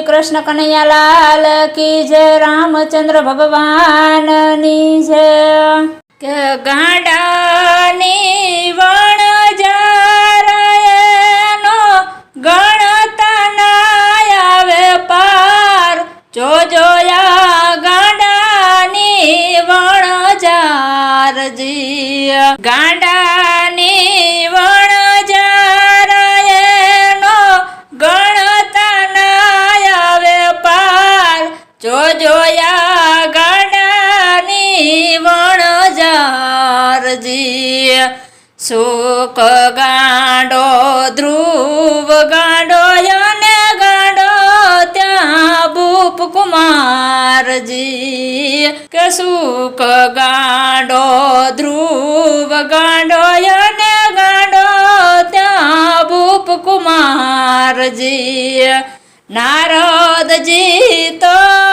શ્રી કૃષ્ણ કનૈયાલાલ કી જય રામચંદ્ર ભગવાનની જય. ગાંડાની વણ સુખ ગાંડો, ધ્રુવ ગાંડો અને ગાંડો, ત્યાં ભૂપ કુમારજી. કે સુખ ગાંડો, ધ્રુવ ગાંડો અને ગાંડો, ત્યાં ભૂપ કુમારજી. નારદજી તો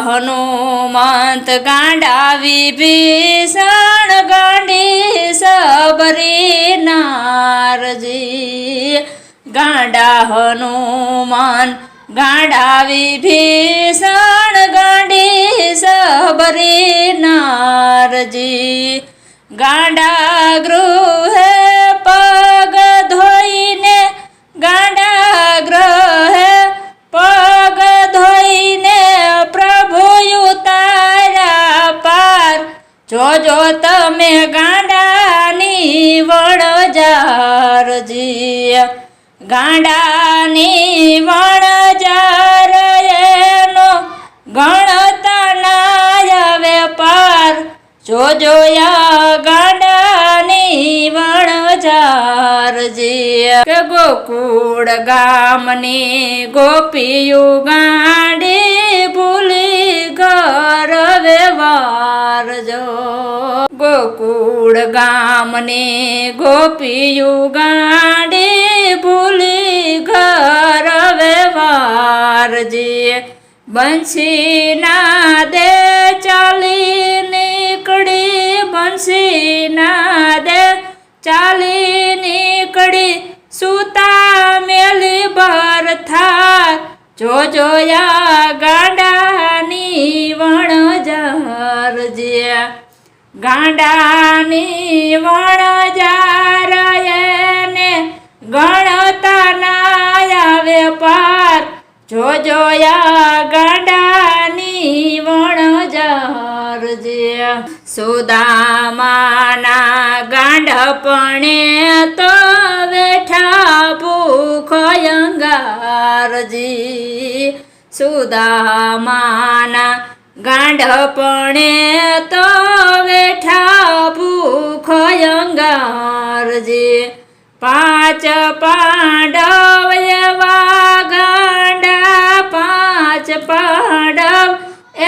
હનુમંત ગાંડાવી ભીષણ ગાંડી સબરી નારજી. ગાંડા હનુમાન ગાંડાવી ભીષણ ગાંડી સબરી નારજી. ગાંડા ગૃહે ગાંડાની વણ જાર એનો ગણતા ના વેપાર. જોજો ગાંડાની વણ જે ગોકુળ ગામની ગોપીયું ગાંડી ભૂલી ઘર વ્યવહાર જો. ગોકુળ ગામની ગોપીયું ગાંડી ભૂલી ઘર વ્યવહારજી બંસી ના દે ચાલી નીકળી બંસી ના દે ચાલી નીકળી, સુતા મેલી ભર જો જોયા ગાડાની વણ જારજે ગાંડાની વણ જાર એને ગણતા ના આવે પાર. જો જોયા ગાંડાની વણ જારજે. સુદામાના ગાંડપણે તો બેઠા ભૂખ અંગારજી સુદામાના ગાંડપણે તો બેઠા ભૂખ અંગારજી. પાંચ પાંડવ એવા ગાંડા, પાંચ પાંડવ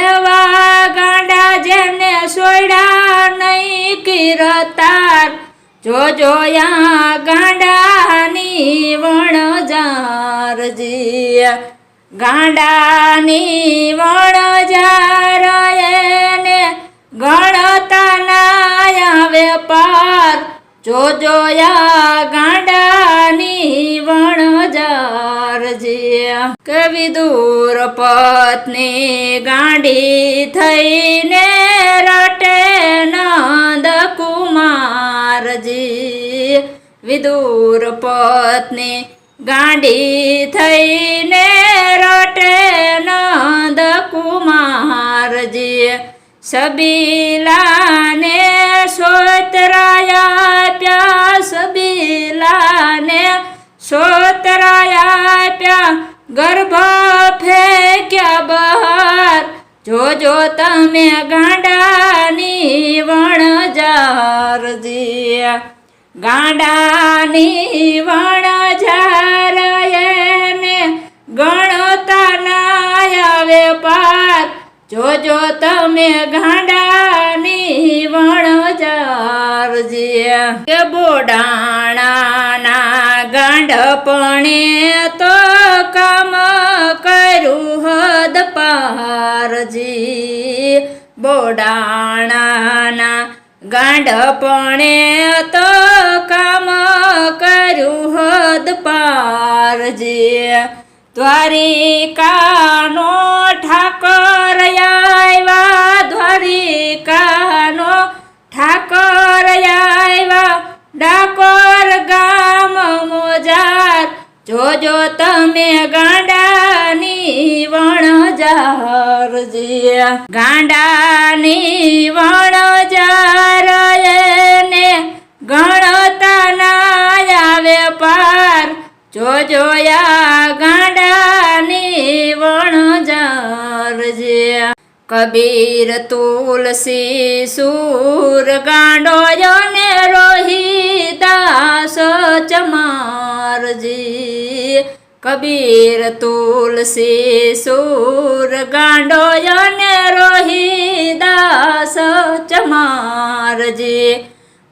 એવા ગાંડા જેને સોયડા નહીં કિરતાર. જો જોયા ગાંડાની વણ જારજી ગાંડાની વણ જાર એને ગણતા ના વેપાર. જો જોયા ગાંડાની વણ જારજી. કવિ દૂર પત્ની ગાંડી થઈને રટે નંદ કુમારજી. વિદુર પત્ની ગાંડી થઈને રટે નંદ કુમારજી. સબીલાને સોતરાયા, પ્યા સબીલાને સોતરાયા, પ્યા ગર્ભ ફેંક્યા બહાર. જોજો તમે ગાંડાની ગાંડાની વણઝાર ને ગણતા ના આવે પાર. જોજો તમે ગાંડાની વણઝાર કે બોડાણાના ગાંડપણે તો કામ કર્યું હદ પારજી. બોડાણાના ગાંડપણે તો કામ કર્યું હદ પારજી દ્વારિકાનો ઠાકર આવ્યા, દ્વારિકાનો ઠાકર આવ્યા, ડાકોર ગામ મોજાર જોજો તમે ગાંડાની વણજારજી ગાંડાની વણજાર એને ગણતા ના આવે પાર જોજો યા ગાંડાની વણજારજી કબીર તુલસી સૂર ગાંડોયો ને રોહિદાસ ચમારજી કબીર તુલસી સૂર ગાંડોયો રોહી દાસ ચમારજી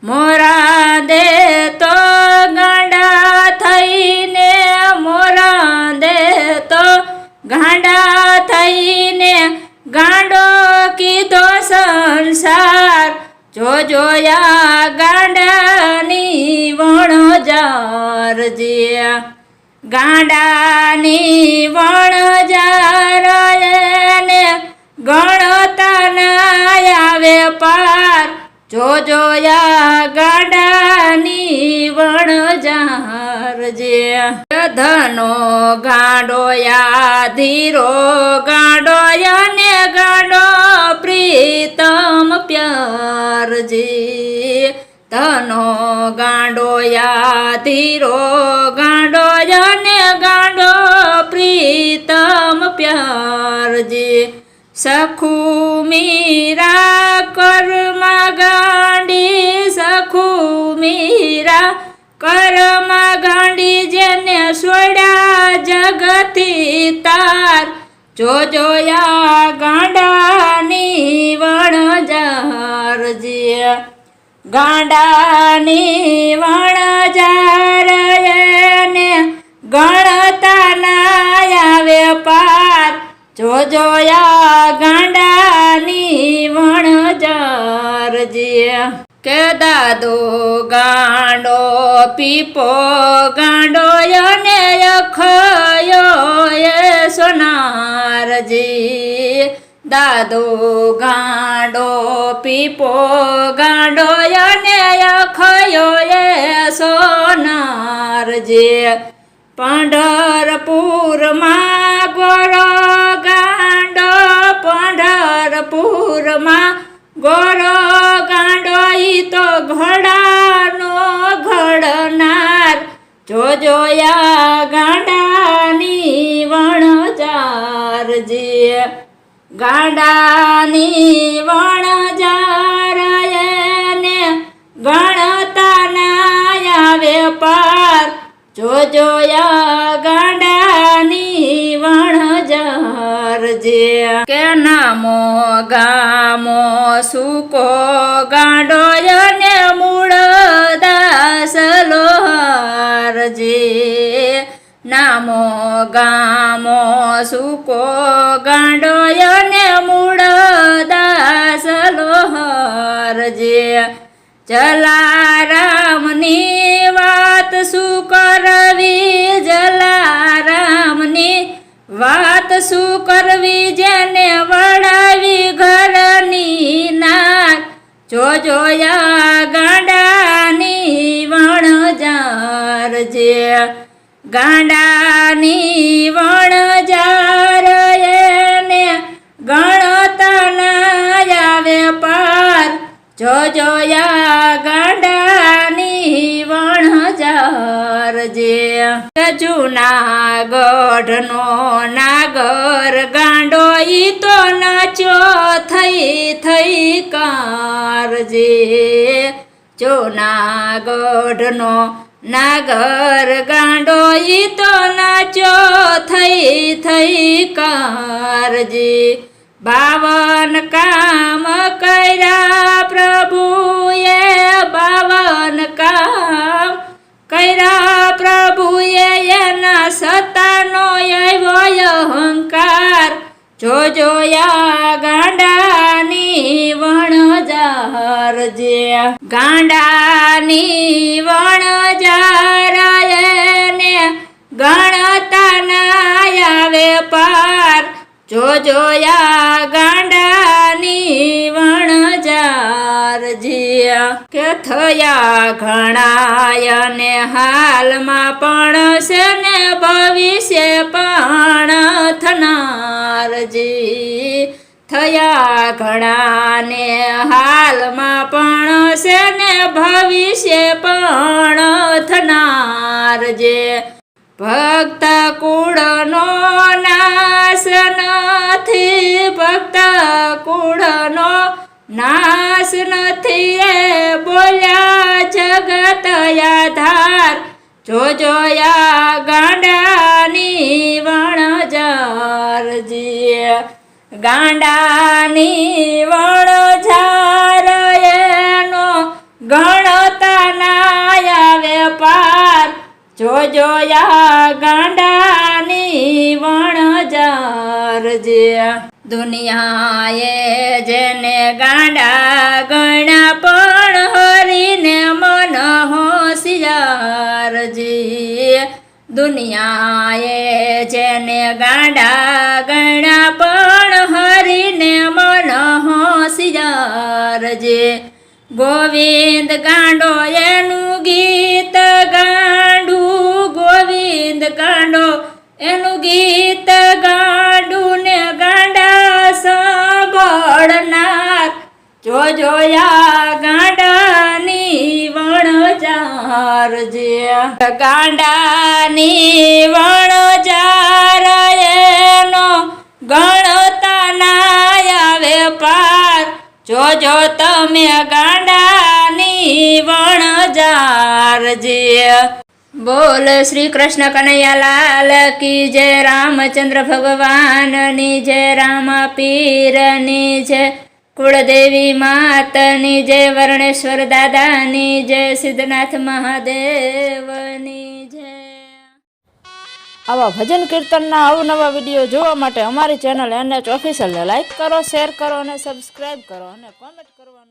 મોરા ગાંડાની વણજાર એને ગણતા ના આવે પાર. જો જોયા ગાંડાની વણજારજી ધનો ગાંડોયા ધીરો ગાંડોયા ને ગાડો પ્રીતમ પ્યારજી. ધનો ગાંડોયા ધીરો ગાંડોયા ને ગાંડો પ્રીતમ પ્યારજી. સખુ મીરા કર્મા ગાંડી, સખુ મીરા કર્મા ગાંડી જેને સોડા જગતી તાર. જો જોયા ગાંડાની ગાંડાની વણજાર ને ગણતા ના આવે પાર. જો જોયા ગાંડાની વણજારજી કે દાદો ગાંડો પીપો ગાંડો ને અખયો એ સોનારજી. દાદો ગાંડો, પીપો ગાંડો અને અખયો એ સોનારજી પંઢરપુરમાં ગોરો ગાંડો, પંઢરપુરમાં ગોરો ગાંડો, ઈ તો ઘડાનો ઘડનાર. જોજોયા ગાંડાની ગાંડાની વણજારજી ગાંડાની વણજાર ને ગણતા ના આવે પાર. જો જોયા ગાંડાની વણજારજી કે નામો ગામો સુકો ગાડો ને મૂળ દાસ લોહારજી. નામો ગામો સુકો ગાંડો ને મૂળ દાસ લોહારજી જલારામની વાત શું કરવી? જલારામની વાત શું કરવી? જેને વડાવી ઘરની નાર. જો જોયા ગાંડાની વણજાર એને ગણતા આવે પાર. જો જોયા ગાંડાની વણજારજે જુનાગઢનો નાગર, ગાંડો ઈ તો નાચો થઈ થઈ કારજે જુનાગઢનો નાગર ગાંડોઈ તો નાચો થઈ થઈ કારજી. બાવન કામ કર્યા પ્રભુએ, બાવન કામ કર્યા પ્રભુએ, એના સતાનો આવ્યો અહંકાર. જો જોયા ગાંડાની વણજાર જે. ગાંડાની એને ગણતા ના આવે પાર. જો જોયા ગાંડાની વણજાર જીયા કે થયા ઘણાય ને હાલમાં પણ છે ને ભવિષ્ય પણ થનારજી. થયા ઘણા ને હાલમાં પણ છે ને ભવિષ્ય પણ થનાર જે ભક્ત કુળનો નાશ નથી, ભક્ત કુળનો નાશ નથી એ બોલ્યા જગત યાધાર. જો જોયા ગાંડાની વણજારજી ગાંડાની વણઝાર એનો ગણતા ના આવે પાર. જો જોયા ગાંડાની વણજાર જે. દુનિયાએ જેને ગાંડા ગણા પણ હરીને મન હોશિયારજી દુનિયાએ જેને ગાંડા ગણા પણ હરીને મન હોશિયારજી ગોવિંદ ગાંડો એનું ગાંડો, એનું ગીત ગાંડું ને ગાંડા સાંભળનાર. જો જોયા ગાંડાની વણજાર જે. ગાંડાની વણજાર એનો ગણતા ના આવે પાર. જોજો તમે ગાંડાની વણજાર જે. બોલ શ્રી કૃષ્ણ કનૈયાલાલ કી જય રામચંદ્ર ભગવાનની જય, રામ પીરની જય, કુળદેવી માતની જય, વર્ણેશ્વર દાદાની જય, સિદ્ધનાથ મહાદેવની જય. આવા ભજન કીર્તનના અવનવા વીડિયો જોવા માટે અમારી ચેનલ એનએચ ઓફિશિયલને લાઈક કરો શેર કરો અને સબસ્ક્રાઈબ કરો અને કોમેન્ટ કરવાનું